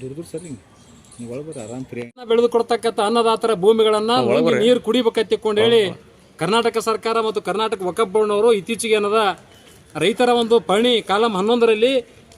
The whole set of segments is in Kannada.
ದುಡ್ದು ಸರ್ ನೀವು ಒಳಗೆ ಆರಾಮ್ ಫ್ರೀ ಬೆಳೆದು ಕೊಡ್ತಕ್ಕಂಥ ಅನ್ನದಾತರ ಭೂಮಿಗಳನ್ನ ನೀರು ಕುಡಿಬೇಕಂತ ತಿಳ್ಕೊಂಡು ಹೇಳಿ ಕರ್ನಾಟಕ ಸರ್ಕಾರ ಮತ್ತು ಕರ್ನಾಟಕ ವಕಫ್ ಬೋರ್ಡ್ನವರು ಇತ್ತೀಚೆಗೆ ಏನದ ರೈತರ ಒಂದು ಪಣಿ ಕಾಲಂ ಹನ್ನೊಂದರಲ್ಲಿ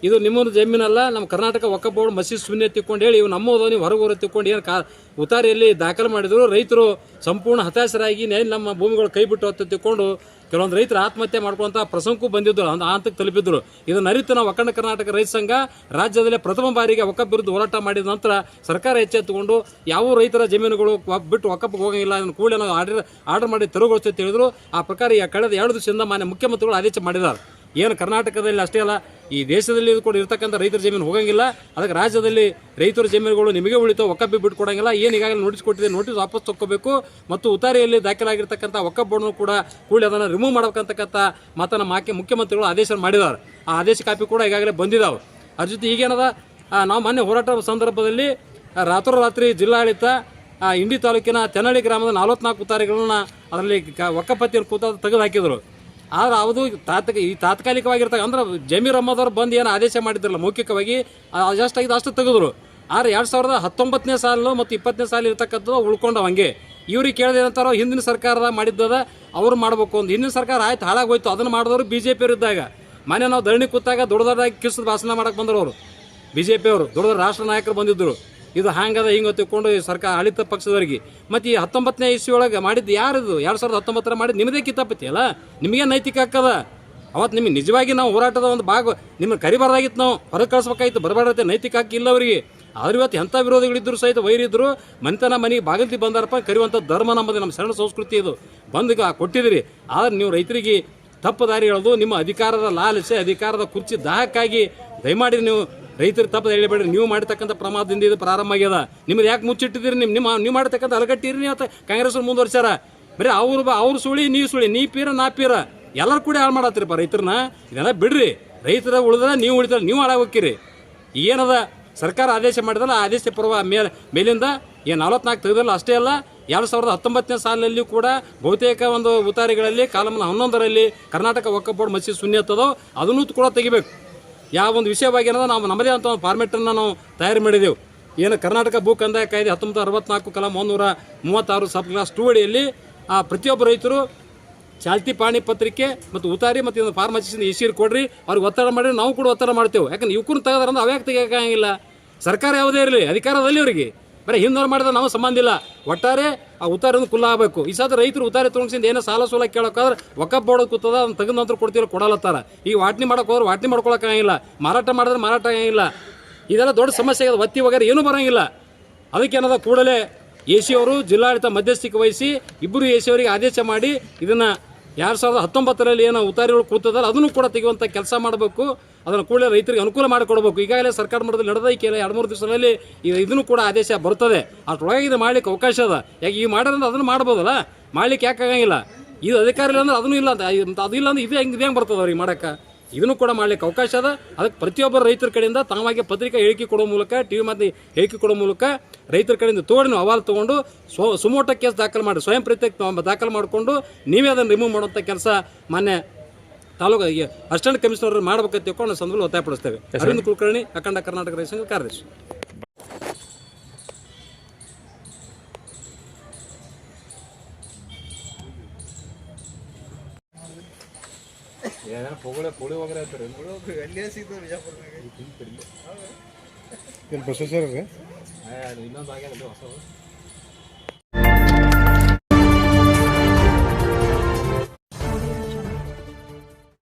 ಇದು ನಿಮ್ಮ ಜಮೀನಲ್ಲ, ನಮ್ಮ ಕರ್ನಾಟಕ ಒಕ್ಕ ಬೋರ್ಡ್ ಮಸೀದ್ ಶೂನ್ಯ ತಿಕ್ಕೊಂಡು ಹೇಳಿ, ಇವು ನಮ್ಮದು ನೀವು ಹೊರಗೆ ತಿಕ್ಕೊಂಡು ಏನು ಕಾ ಉತಾರಿಯಲ್ಲಿ ದಾಖಲೆ ಮಾಡಿದ್ರು. ರೈತರು ಸಂಪೂರ್ಣ ಹತಾಶರಾಗಿ ನೇ ನಮ್ಮ ಭೂಮಿಗಳು ಕೈ ಬಿಟ್ಟು ಹೊತ್ತು ತಿಕ್ಕೊಂಡು ಕೆಲವೊಂದು ರೈತರು ಆತ್ಮಹತ್ಯೆ ಮಾಡ್ಕೊಂತ ಪ್ರಸಂಗಕ್ಕೂ ಬಂದಿದ್ದರು ಅಂತ ಹಂತಕ್ಕೆ ತಲುಪಿದ್ರು. ಇದನ್ನು ಅರಿತು ನಾವು ಅಖಂಡ ಕರ್ನಾಟಕ ರೈತ ಸಂಘ ರಾಜ್ಯದಲ್ಲೇ ಪ್ರಥಮ ಬಾರಿಗೆ ಒಕ್ಕ ವಿರುದ್ಧ ಹೋರಾಟ ಮಾಡಿದ ನಂತರ ಸರ್ಕಾರ ಎಚ್ಚೆತ್ತುಕೊಂಡು ಯಾವ ರೈತರ ಜಮೀನುಗಳು ಬಿಟ್ಟು ಒಕ್ಕಪ್ಪ ಹೋಗಂಗಿಲ್ಲ ಅದನ್ನು ಕೂಡಲೇ ನಾವು ಆರ್ಡರ್ ಆರ್ಡರ್ ಮಾಡಿ ತೆರವುಗೊಳಿಸ್ತೇವೆ ಹೇಳಿದ್ರು. ಆ ಪ್ರಕಾರ ಈ ಕಳೆದ ಎರಡು ದಿವಸದಿಂದ ಮಾನ್ಯ ಮುಖ್ಯಮಂತ್ರಿಗಳು ಆದೇಶ ಮಾಡಿದ್ದಾರೆ. ಏನು ಕರ್ನಾಟಕದಲ್ಲಿ ಅಷ್ಟೇ ಅಲ್ಲ, ಈ ದೇಶದಲ್ಲಿ ಕೂಡ ಇರತಕ್ಕಂಥ ರೈತರ ಜಮೀನು ಹೋಗಂಗಿಲ್ಲ. ಅದಕ್ಕೆ ರಾಜ್ಯದಲ್ಲಿ ರೈತರ ಜಮೀನುಗಳು ನಿಮಗೆ ಉಳಿತಾವ, ಒಕ್ಕಬ್ಬಿ ಬಿಟ್ಟು ಕೊಡಂಗಿಲ್ಲ. ಏನು ಈಗಾಗಲೇ ನೋಟಿಸ್ ಕೊಟ್ಟಿದೆ ನೋಟಿಸ್ ವಾಪಸ್ ತಕ್ಕೋಬೇಕು. ಮತ್ತು ಉತ್ತಾರಿಯಲ್ಲಿ ದಾಖಲಾಗಿರ್ತಕ್ಕಂಥ ಒಕ್ಕಬ್ಬನ್ನು ಕೂಡ ಕೂಡಲೇ ಅದನ್ನು ರಿಮೂವ್ ಮಾಡಬೇಕಂತಕ್ಕಂಥ ಮಾತನ್ನು ಮಾಕೆ ಮುಖ್ಯಮಂತ್ರಿಗಳು ಆದೇಶ ಮಾಡಿದ್ದಾರೆ. ಆ ಆದೇಶ ಕಾಪಿ ಕೂಡ ಈಗಾಗಲೇ ಬಂದಿದ್ದಾವೆ ಅದ್ರ ಜೊತೆ ಈಗೇನದ ನಾವು ಮೊನ್ನೆ ಹೋರಾಟ ಸಂದರ್ಭದಲ್ಲಿ ರಾತ್ರೋರಾತ್ರಿ ಜಿಲ್ಲಾಡಳಿತ ಇಂಡಿ ತಾಲೂಕಿನ ತೆನಳ್ಳಿ ಗ್ರಾಮದ ನಲವತ್ನಾಲ್ಕು ಉತ್ತಾರಿಗಳನ್ನ ಅದರಲ್ಲಿ ಒಕ್ಕಪತ್ತಿಯನ್ನು ಕೂತ ತೆಗೆದು ಹಾಕಿದರು ಆದ್ರೆ ಅದು ತಾತ್ಕ, ಈ ತಾತ್ಕಾಲಿಕವಾಗಿರ್ತಕ್ಕ ಅಂದ್ರೆ ಜಮೀರ್ ಅಹಮದ್ ಅವ್ರು ಬಂದು ಏನು ಆದೇಶ ಮಾಡಿದ್ರಲ್ಲ ಮೌಖಿಕವಾಗಿ ಅಜಸ್ಟ್ ಆಗಿದ್ದು ಅಷ್ಟು ತೆಗೆದ್ರು. ಆದ್ರೆ ಎರಡು ಸಾವಿರದ ಹತ್ತೊಂಬತ್ತನೇ ಸಾಲು ಮತ್ತು ಇಪ್ಪತ್ತನೇ ಸಾಲ ಇರ್ತಕ್ಕಂಥದ್ದು ಉಳ್ಕೊಂಡವ ಹಂಗೆ. ಇವ್ರಿಗೆ ಕೇಳಿದ ಹಿಂದಿನ ಸರ್ಕಾರ ಮಾಡಿದ್ದದ ಅವ್ರು ಮಾಡ್ಬೇಕು ಒಂದು. ಹಿಂದಿನ ಸರ್ಕಾರ ಆಯ್ತು, ಹಾಳಾಗೋಯ್ತು, ಅದನ್ನು ಮಾಡಿದವರು ಬಿ ಜೆ ಇದ್ದಾಗ. ಮನೆ ನಾವು ಧರಣಿ ಕೂತಾಗ ದೊಡ್ಡ ದೊಡ್ಡದಾಗಿ ಕಿಸದ ಭಾಷಣ ಮಾಡಕ್ಕೆ ಬಂದರು ಅವರು. ಬಿ ಜೆ ಪಿಯವರು ದೊಡ್ಡ ರಾಷ್ಟ್ರ ನಾಯಕರು ಬಂದಿದ್ದರು ಇದು ಹ್ಯಾಂಗದ ಹಿಂಗೆ ತಿಳ್ಕೊಂಡು ಸರ್ಕಾರ ಆಳಿತ ಪಕ್ಷದವರಿಗೆ. ಮತ್ತು ಈ ಹತ್ತೊಂಬತ್ತನೇ ಇಸ್ವಿ ಒಳಗೆ ಮಾಡಿದ್ದು ಯಾರಿದು? ಎರಡು ಸಾವಿರದ ಹತ್ತೊಂಬತ್ತರ ಮಾಡಿದ್ದು ನಿಮ್ಮದೇ ಕಿತ್ತಪ್ಪತಿ ಅಲ್ಲ? ನಿಮಗೆ ನೈತಿಕ ಹಾಕದ ಅವತ್ತು ನಿಮಗೆ ನಿಜವಾಗಿ ನಾವು ಹೋರಾಟದ ಒಂದು ಭಾಗ ನಿಮ್ಮನ್ನು ಕರಿಬಾರ್ದಾಗಿತ್ತು ನಾವು. ಹೊರಗೆ ಕಳಿಸ್ಬೇಕಾಗಿತ್ತು ಬರಬಾರ್ದೈತೆ ನೈತಿಕ ಹಾಕಿ ಇಲ್ಲ ಅವರಿಗೆ. ಆದ್ರೆ ಇವತ್ತು ಎಂಥ ವಿರೋಧಿಗಳಿದ್ರು ಸಹಿತ ವೈರಿದ್ರು, ಮನೆತನ ಮನೆಗೆ ಬಾಗಿಲ್ತಿ ಬಂದಾರಪ್ಪ ಕರೆಯುವಂಥ ಧರ್ಮ ನಮ್ಮದು, ನಮ್ಮ ಶರಣ ಸಂಸ್ಕೃತಿ ಇದು. ಬಂದು ಕೊಟ್ಟಿದ್ರಿ ಆದ್ರೆ ನೀವು ರೈತರಿಗೆ ತಪ್ಪು ದಾರಿ ಹೇಳೋದು, ನಿಮ್ಮ ಅಧಿಕಾರದ ಲಾಲಸೆ, ಅಧಿಕಾರದ ಕುರ್ಚಿ ದಾಹಕ್ಕಾಗಿ ದಯಮಾಡಿ ನೀವು ರೈತರು ತಪ್ಪು ಹೇಳಿಬೇಡ್ರಿ ನೀವು ಮಾಡತಕ್ಕಂಥ ಪ್ರಮಾದದಿಂದ ಇದು ಪ್ರಾರಂಭ ಆಗ್ಯದ. ನಿಮ್ದು ಯಾಕೆ ಮುಚ್ಚಿಟ್ಟಿದ್ದೀರಿ? ನಿಮ್ಮ ನಿಮ್ಮ ನೀವು ಮಾಡತಕ್ಕಂಥ ಅಲಗಟ್ಟಿರಿ ನೀವು ಕಾಂಗ್ರೆಸ್ ಮುಂದುವರ್ಸ್ಯಾರ. ಬರೀ ಅವ್ರು ಅವ್ರು ಸುಳಿ, ನೀವು ಸುಳಿ, ನೀ ಪೀರ, ನಾ ಪೀರ. ಎಲ್ಲರೂ ಕೂಡ ಹಾಳು ಮಾಡತ್ತೀರಿಪ್ಪ ರೈತರನ್ನ. ಇದೆಲ್ಲ ಬಿಡ್ರಿ. ರೈತರ ಉಳಿದ್ರೆ ನೀವು ಉಳಿತಾರ, ನೀವು ಹಾಳಾಗೋಕ್ಕಿರಿ. ಏನದ? ಸರ್ಕಾರ ಆದೇಶ ಮಾಡಿದಲ್ಲ ಆದೇಶ ಪರ್ವ ಮೇಲೆ ಮೇಲಿಂದ ಏನು ನಲವತ್ನಾಲ್ಕು ತೆಗೆದಲ್ಲ ಅಷ್ಟೇ ಅಲ್ಲ, ಎರಡು ಸಾವಿರದ ಹತ್ತೊಂಬತ್ತನೇ ಸಾಲಿನಲ್ಲಿಯೂ ಕೂಡ ಬಹುತೇಕ ಒಂದು ಉತ್ತಾರಿಗಳಲ್ಲಿ ಕಾಲಮಾನ ಹನ್ನೊಂದರಲ್ಲಿ ಕರ್ನಾಟಕ ಒಕ್ಕ ಬೋರ್ಡ್ ಮಸೀದಿ ಶೂನ್ಯ ಇರ್ತದೋ ಅದನ್ನು ಕೂಡ ತೆಗಿಬೇಕು. ಯಾವ ಒಂದು ವಿಷಯವಾಗಿ ಏನಂದ್ರೆ ನಾವು ನಮ್ಮದೇ ಅಂತ ಒಂದು ಫಾರ್ಮೆಟನ್ನು ನಾವು ತಯಾರು ಮಾಡಿದೆವು. ಏನು ಕರ್ನಾಟಕ ಭೂ ಕಂದಾಯ ಕಾಯ್ದೆ ಹತ್ತೊಂಬತ್ತು ಅರವತ್ನಾಲ್ಕು ಕಲಂ ಒಂದೂರ ಮೂವತ್ತಾರು ಸಬ್ ಕ್ಲಾಸ್ ಟೂ ಅಡಿಯಲ್ಲಿ ಆ ಪ್ರತಿಯೊಬ್ಬ ರೈತರು ಚಾಲ್ತಿ ಪಾಣಿ ಪತ್ರಿಕೆ ಮತ್ತು ಉತಾರಿ ಮತ್ತು ಇನ್ನೊಂದು ಫಾರ್ಮಸಿಯಿಂದ ಇಸಿರು ಕೊಡ್ರಿ, ಅವ್ರಿಗೆ ಒತ್ತಡ ಮಾಡಿ ನಾವು ಕೂಡ ಒತ್ತಡ ಮಾಡ್ತೇವೆ. ಯಾಕಂದ್ರೆ ಇವ್ಕನ್ನ ತೆಗೆದಾರಂದ್ರೆ ಅವ್ಯಾಕೆ ತೆಗಿಯೋಕ್ಕಾಗಿಲ್ಲ ಸರ್ಕಾರ ಯಾವುದೇ ಇರಲಿ, ಅಧಿಕಾರದಲ್ಲಿ ಅವರಿಗೆ. ಬರೀ ಹಿಂದವ್ರು ಮಾಡಿದ್ರೆ ನಾವು ಸಂಬಂಧ ಇಲ್ಲ. ಒಟ್ಟಾರೆ ಆ ಉತ್ತಾರನ್ನು ಕುಲ್ಲ ಆಗಬೇಕು. ಈ ಸಾದ ರೈತರು ಉತ್ತಾರಿ ತೊಗೊಂಡ್ಸಿಂದ ಏನೋ ಸಾಲ ಸೂಲ ಕೇಳೋಕ್ಕಾದ್ರೆ ಒಕ್ಕಪ್ಪ ಬೋರ್ಡ್ ಕೂತದ, ಅದನ್ನ ತೆಗೆದ ನಂತರ ಕೊಡ್ತೀರ ಕೊಡಲತ್ತಾರ ಈಗ ವಾಟ್ನಿ ಮಾಡೋಕೆ ಹೋದ್ರೆ ವಾಟ್ನಿ ಮಾಡ್ಕೊಳಕ್ಕಾಗಿಲ್ಲ ಮಾರಾಟ ಮಾಡಿದ್ರೆ ಮಾರಾಟ ಆಗಿಲ್ಲ ಇದೆಲ್ಲ ದೊಡ್ಡ ಸಮಸ್ಯೆ ಆಗಿದೆ ಒತ್ತಿ ವಗೇರೆ ಏನೂ ಬರೋಂಗಿಲ್ಲ. ಅದಕ್ಕೆ ಏನದ ಕೂಡಲೇ ಎ ಸಿ ಅವರು ಜಿಲ್ಲಾಡಳಿತ ಮಧ್ಯಸ್ಥಿಕೆ ವಹಿಸಿ ಇಬ್ಬರು ಎ ಸಿ ಅವರಿಗೆ ಆದೇಶ ಮಾಡಿ ಇದನ್ನು ಎರಡು ಸಾವಿರದ ಹತ್ತೊಂಬತ್ತರಲ್ಲಿ ಏನೋ ಉತ್ತಾರಿಗಳು ಕೂತದಲ್ಲ, ಅದನ್ನು ಕೂಡ ತೆಗೆಯುವಂಥ ಕೆಲಸ ಮಾಡಬೇಕು. ಅದನ್ನು ಕೂಡಲೇ ರೈತರಿಗೆ ಅನುಕೂಲ ಮಾಡಿಕೊಡಬೇಕು. ಈಗಾಗಲೇ ಸರ್ಕಾರ ಮಟ್ಟದಲ್ಲಿ ನಡೆದ ಈ ಕೆಲ ಎರಡು ಮೂರು ದಿವಸದಲ್ಲಿ ಇದನ್ನು ಕೂಡ ಆದೇಶ ಬರ್ತದೆ. ಅಷ್ಟೊಳಗೆ ಇದು ಮಾಡ್ಲಿಕ್ಕೆ ಅವಕಾಶ ಅದ. ಯಾಕೆ ಈ ಮಾಡಿದ್ರೆ ಅದನ್ನು ಮಾಡ್ಬೋದಲ್ಲ? ಮಾಡ್ಲಿಕ್ಕೆ ಯಾಕೆ ಆಗಂಗಿಲ್ಲ? ಇದು ಅಧಿಕಾರ ಇಲ್ಲ ಅಂದ್ರೆ ಅದನ್ನು ಇಲ್ಲ ಅಂತ ಅದು ಇಲ್ಲ ಅಂದ್ರೆ ಇದು ಹೆಂಗೆ, ಇದು ಬರ್ತದೆ ಅವ್ರಿಗೆ ಮಾಡೋಕ್ಕೆ. ಇದನ್ನು ಕೂಡ ಮಾಡ್ಲಿಕ್ಕೆ ಅವಕಾಶ ಅದ. ಅದಕ್ಕೆ ಪ್ರತಿಯೊಬ್ಬರು ರೈತರ ಕಡೆಯಿಂದ ತಾವಾಗಿ ಪತ್ರಿಕಾ ಹೇಳಿಕೆ ಕೊಡೋ ಮೂಲಕ, ಟಿ ವಿ ಮಾತಿ ಹೇಳಿಕೆ ಕೊಡೋ ಮೂಲಕ ರೈತರ ಕಡೆಯಿಂದ ತೋಡಿ ನೀವು ಅಹವಾಲು ತೊಗೊಂಡು ಸುಮೋಟ ಕೇಸ್ ದಾಖಲು ಮಾಡಿ, ಸ್ವಯಂ ಪ್ರತ್ಯೇಕ ದಾಖಲು ಮಾಡಿಕೊಂಡು ನೀವೇ ಅದನ್ನು ರಿಮೂವ್ ಮಾಡುವಂಥ ಕೆಲಸ ಮಾನ್ಯ ತಾಲೂಕು ಅಸಿಸ್ಟೆಂಟ್ ಕಮಿಷನರ್ ಮಾಡಬೇಕಂತ ತಿಳ್ಕೊಂಡು ಸಂದರ್ಭದಲ್ಲಿ ಒತ್ತಾಯಪಡಿಸ್ತೇವೆ ಅರವಿಂದ್ ಕುಲಕರ್ಣಿ ಅಖಂಡ ಕರ್ನಾಟಕ ರೈತ ಸಂಘದ ಕಾರ್ಯದರ್ಶಿ. ಇನ್ನೊಂದು ಆಗ್ಯಾರ ಹೊಸ